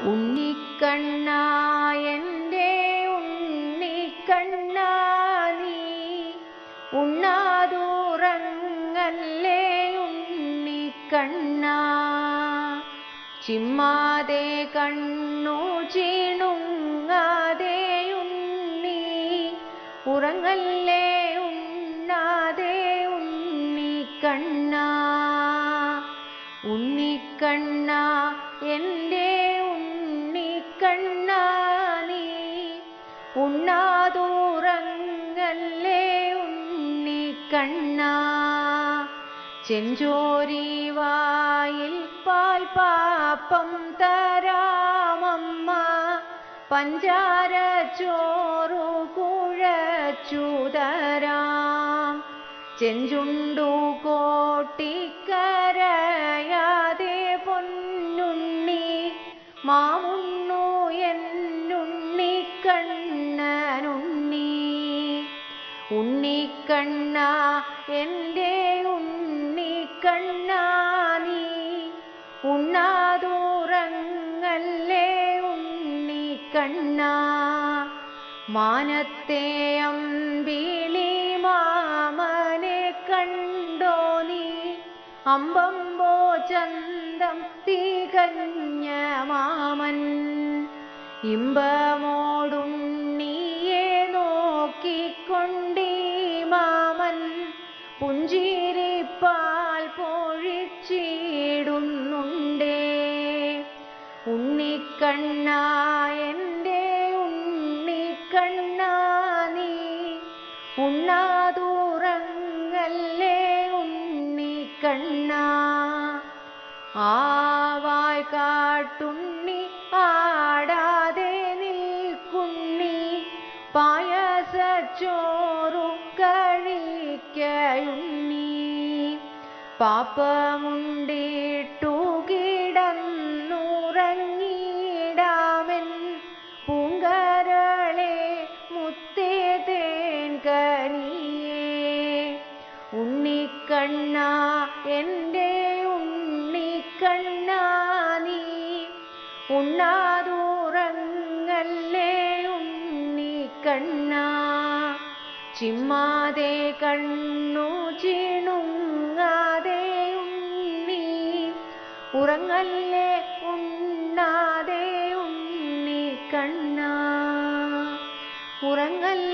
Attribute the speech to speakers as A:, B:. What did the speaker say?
A: ഉണ്ണിക്കണ്ണ എന്റെ ഉണ്ണിക്കണ്ണ നീ. ഉണ്ണാതുറങ്ങല്ലേ ഉണ്ണിക്കണ്ണ. ചിമ്മാതെ കണ്ണു ചീണുങ്ങാതെ ഉണ്ണി. ഉറങ്ങല്ലേ ഉണ്ണാതെ ഉണ്ണിക്കണ്ണ. ഉണ്ണിക്കണ്ണ എന്റെ ഉണ്ണിക്കണ്ണ നീ ഉണ്ണി കണ്ണാ. ചെഞ്ചോരി വായിൽ പാൽ പാപ്പം തരാമമ്മ പഞ്ചാര ചോറു കുഴച്ചു തരാം. ചെഞ്ചുണ്ടു കോട്ടിക്കരയാതെ പൊന്നുണ്ണി മാമുണ്ണു ഉണ്ണിക്കണ്ണ എന്റെ ഉണ്ണിക്കണ്ണ നീ. ഉണ്ണാതുറങ്ങല്ലേ ഉണ്ണിക്കണ്ണ. മാനത്തെ അമ്പിളി മാമനെ കണ്ടോ നീ? അമ്പമ്പോ ചന്തം തികഞ്ഞ മാമൻ. ഇമ്പമോടുണ്ണിയെ പുഞ്ചിരിപ്പാൽ പൊഴിച്ചിടുന്നുണ്ടേ. ഉണ്ണിക്കണ്ണ എന്റെ ഉണ്ണിക്കണ്ണ നീ. ഉണ്ണാതുറങ്ങല്ലേ ഉണ്ണിക്കണ്ണ. ആവായ് കാട്ടുണ്ണി ആടാതെ നിൽക്കുന്നി പായസച്ചോറു കഴിക്കയുണ്ണി പാപ്പമുണ്ടിട്ടു കിടന്നുറങ്ങിടാമൻ പൂങ്കരളെ മുത്തേ തേൻ കനിയേ. ഉണ്ണിക്കണ്ണ എന്റെ ഉണ്ണിക്കണ്ണ നീ. ഉണ്ണാതുറങ്ങല്ലേ ഉണ്ണിക്കണ്ണ. ചിമ്മാതെ കണ്ണു ചിണുങ്ങാതെ ഉണ്ണി ഉറങ്ങല്ലേ ഉണ്ണാതെ ഉണ്ണി കണ്ണാ. ഉറങ്ങല്ലേ